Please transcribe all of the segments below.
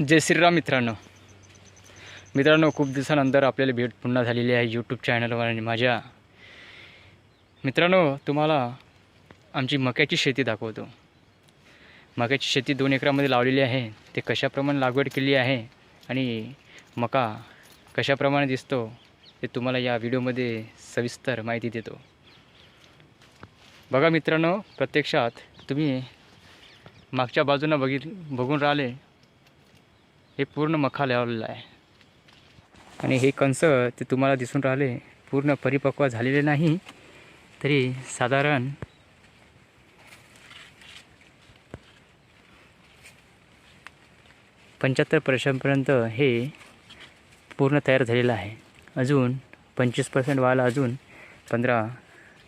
जय श्रीराम मित्रांनो. मित्रांनो खूप दिवसानंतर आपल्याला भेट पुन्हा झालेली आहे यूट्यूब चॅनलवर आणि माझ्या मित्रांनो तुम्हाला आमची मक्याची शेती दाखवतो. मक्याची शेती दोन एकरामध्ये लावलेली आहे. ते कशाप्रमाणे लागवड केली आहे आणि मका कशाप्रमाणे दिसतो ते तुम्हाला या व्हिडिओमध्ये सविस्तर माहिती देतो. बघा मित्रांनो प्रत्यक्षात तुम्ही मागच्या बाजूनं बघित बघून राहिले हे पूर्ण मखा लावलेलं आहे. आणि हे कंस ते तुम्हाला दिसून राहिले पूर्ण परिपक्व झालेले नाही तरी साधारण पंच्याहत्तर पर्सेंटपर्यंत हे पूर्ण तयार झालेलं आहे. अजून पंचवीस पर्सेंट व्हायला अजून पंधरा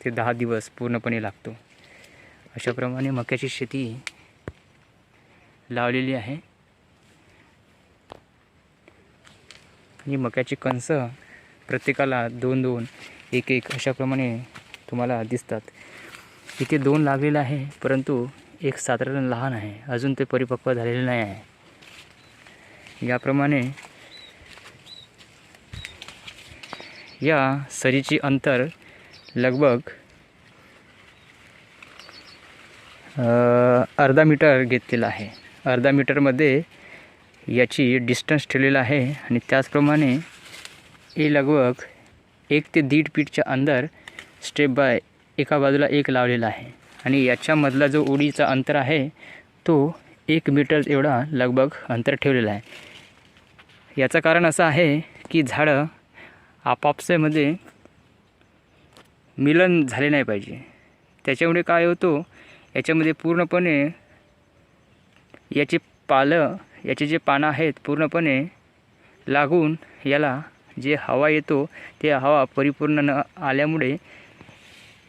ते दहा दिवस पूर्णपणे लागतो. अशाप्रमाणे मक्याची शेती लावलेली आहे. आणि मक्याची कणसं प्रत्येकाला दोन दोन एक एक अशाप्रमाणे तुम्हाला दिसतात. इथे दोन लागलेलं आहे परंतु एक साधारण लहान आहे. अजून ते परिपक्व झालेले नाही आहे. याप्रमाणे या सरीची अंतर लगभग अर्धा मीटर घेतलेलं आहे. अर्धा मीटरमध्ये याची डिस्टन्स ठेवलेलं आहे आणि त्याचप्रमाणे हे लगभग एक ते दीड फीटच्या अंदर स्टेप बाय एका बाजूला एक लावलेला आहे. आणि याच्यामधला जो उडीचा अंतर आहे तो एक मीटर एवढा लगभग अंतर ठेवलेला आहे. याचं कारण असं आहे की झाडं आपापसेमध्ये मिलन झाले नाही पाहिजे. त्याच्यामुळे काय होतो याच्यामध्ये पूर्णपणे याचे पालं याचे जे पानं आहेत पूर्णपणे लागून याला जे हवा येतो ते हवा परिपूर्ण न आल्यामुळे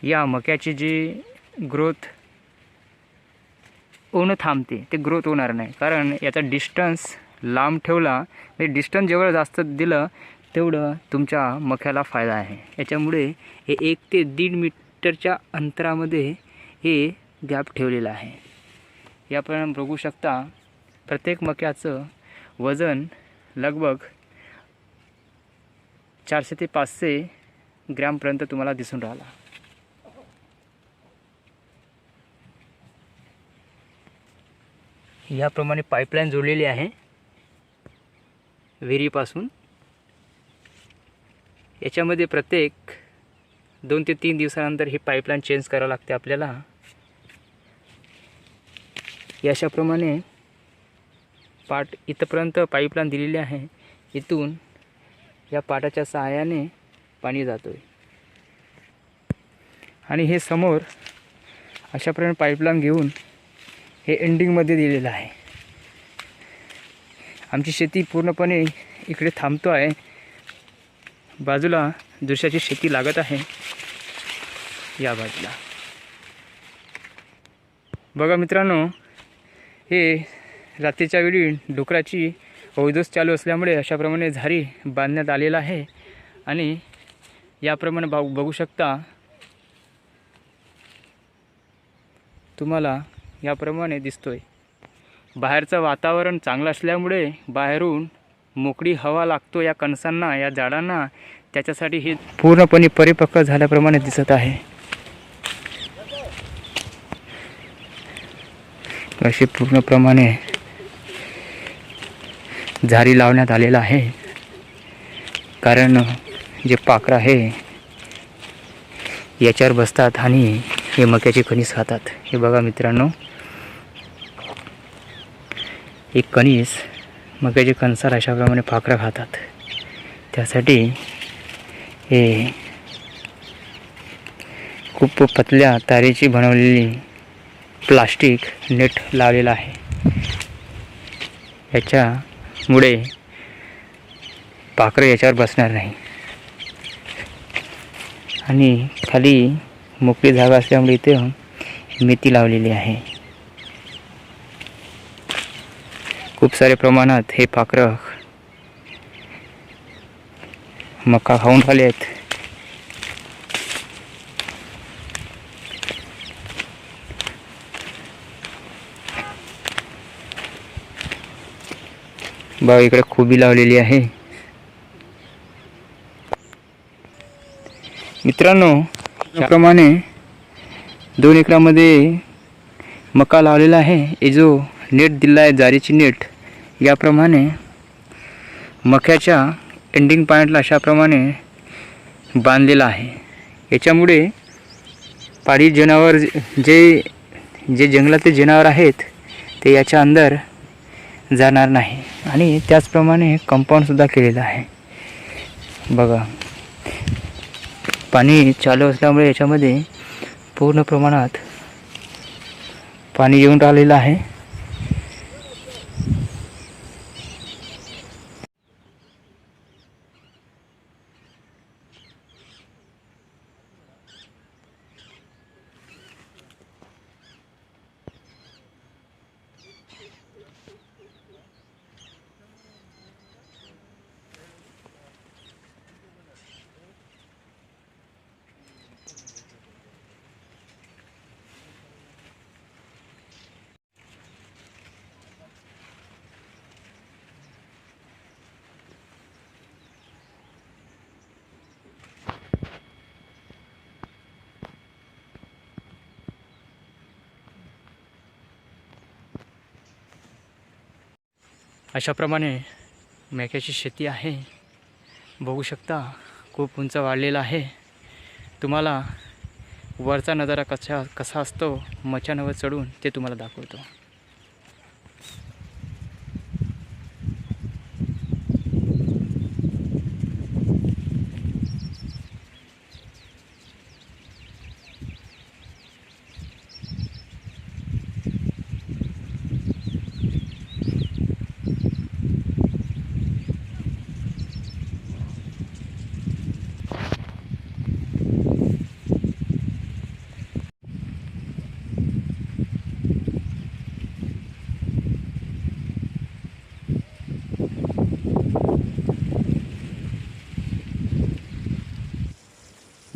या मक्याची जी ग्रोथ होणं थांबते ते ग्रोथ होणार नाही. कारण याचा डिस्टन्स लांब ठेवला म्हणजे डिस्टन्स जेवढं जास्त दिलं तेवढं तुमच्या मक्याला फायदा आहे. याच्यामुळे हे एक ते दीड मीटरच्या अंतरामध्ये हे गॅप ठेवलेलं आहे. याप्रमाणे बघू शकता प्रत्येक मक्याचं वजन लगभग चारशे ते पाचशे ग्रॅमपर्यंत तुम्हाला दिसून राहिला. याप्रमाणे पाईपलाईन जोडलेली आहे. विहिरीपासून. याच्यामध्ये प्रत्येक दोन ते तीन दिवसानंतर ही पाईपलाईन चेंज करावं लागते आपल्याला. या अशाप्रमाणे पाट इथंपर्यंत पाईपलाईन दिलेली आहे. इथून या पाटाच्या सहाय्याने पाणी जातो आहे आणि हे समोर अशाप्रमाणे पाईपलाईन घेऊन हे एंडिंगमध्ये दिलेलं आहे. आमची शेती पूर्णपणे इकडे थांबतो आहे. बाजूला दुसऱ्याची शेती लागत आहे. या बाजूला. बघा मित्रांनो हे रात्रीच्या वेळी डुकराची अवदोस चालू असल्यामुळे अशाप्रमाणे झारी बांधण्यात आलेला आहे. आणि याप्रमाणे भाऊ बघू शकता तुम्हाला याप्रमाणे दिसतोय. बाहेरचं वातावरण चांगलं असल्यामुळे बाहेरून मोकळी हवा लागतो या कणसांना या झाडांना. त्याच्यासाठी हे पूर्णपणे परिपक्व झाल्याप्रमाणे दिसत आहे. असे पूर्णप्रमाणे झारी लावण्यात आलेलं आहे. कारण जे पाखरं आहे याच्यावर बसतात आणि हे मक्याचे कणीस खातात. हे बघा मित्रांनो एक कणीस मक्याचे कणसार अशाप्रमाणे पाखरं खातात. त्यासाठी हे खूप पतल्या तारेची बनवलेली प्लास्टिक नेट लावलेलं आहे. याच्या मुळे पाखरं याच्यावर बसणार नाही. आणि खाली मोकळी जागा असल्यामुळे इथे मेथी लावलेली आहे. खूप साऱ्या प्रमाणात हे पाखरं मका खाऊन खाले आहेत बघा इकडे खोबी लावलेली आहे. मित्रांनो याप्रमाणे दोन एकरामध्ये मका लावलेला आहे. हे जो नेट दिला आहे जारीची नेट याप्रमाणे मक्याच्या एंडिंग पॉईंटला अशाप्रमाणे बांधलेला आहे. याच्यामुळे पाळीव जनावर जे जे जंगलातले जनावर आहेत ते याच्या अंदर जाणार नाही. आणि त्याचप्रमाणे कंपाऊंडसुद्धा केलेलं आहे. बघा. पाणी चालू असल्यामुळे याच्यामध्ये पूर्ण प्रमाणात पाणी येऊन राहिलेलं आहे. अशाप्रमाणे मेक्याची शेती आहे. बघू शकता खूप उंच वाढलेला आहे. तुम्हाला वरचा नजारा कसा कसा असतो मचानावर चढून ते तुम्हाला दाखवतो.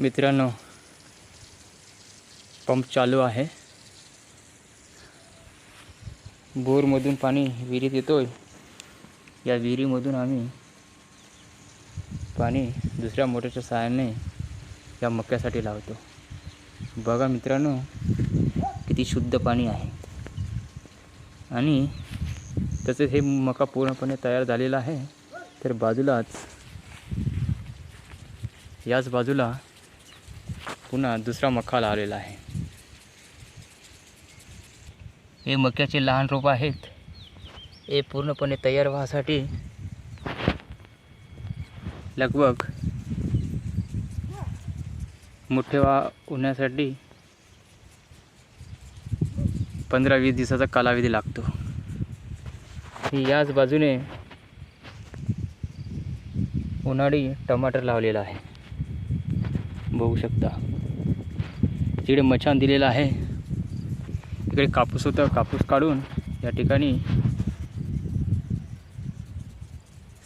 मित्रांनो पंप चालू आहे. बोरमधून पाणी विहिरीत येतोय. या विहिरीमधून आम्ही पाणी दुसऱ्या मोटरच्या सहाय्याने या मक्यासाठी लावतो. बघा मित्रांनो किती शुद्ध पाणी आहे. आणि तसेच हे मका पूर्णपणे तयार झालेला आहे. तर बाजूलाच याच बाजूला पुन्हा दुसरा मका लावलेला आहे. हे मक्याचे लहान रोप आहेत. हे पूर्णपणे तयार व्हासाठी लगभग मोठे वा होण्यासाठी पंधरा वीस दिवसाचा कालावधी लागतो. याच बाजूने उन्हाळी टमाटर लावलेला आहे. बघू शकता. तिकडे मचान दिलेलं आहे. इकडे कापूस होतं कापूस काढून या ठिकाणी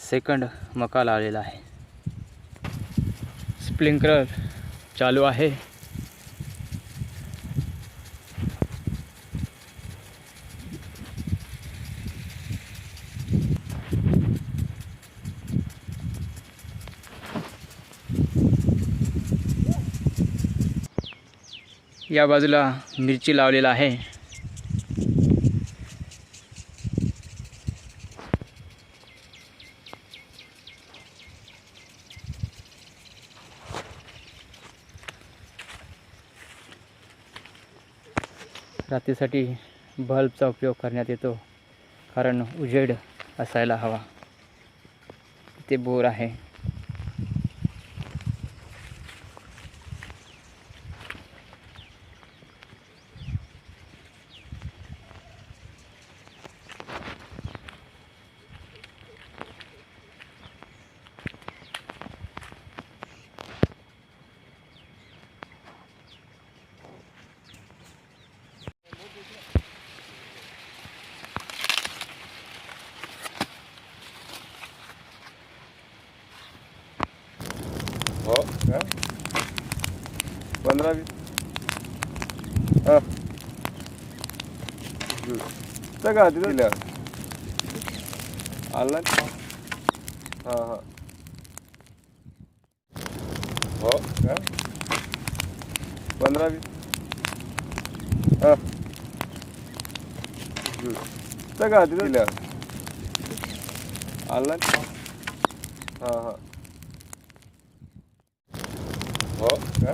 सेकंड मका लावलेला आहे. स्प्रिंकलर चालू आहे. या बाजूला मिरची लावलेला आहे. रात्रीसाठी बल्बचा उपयोग करण्यात येतो कारण उजेड असायला हवा. ते बोर आहे हो का? पंधरा वीस हा हम्म. तर का तिथं दिल्या आला ना? हा हा हो का पंधरा वीस हा हम्म. सगळं तिथं दिल्या आला ना? हा हा हो का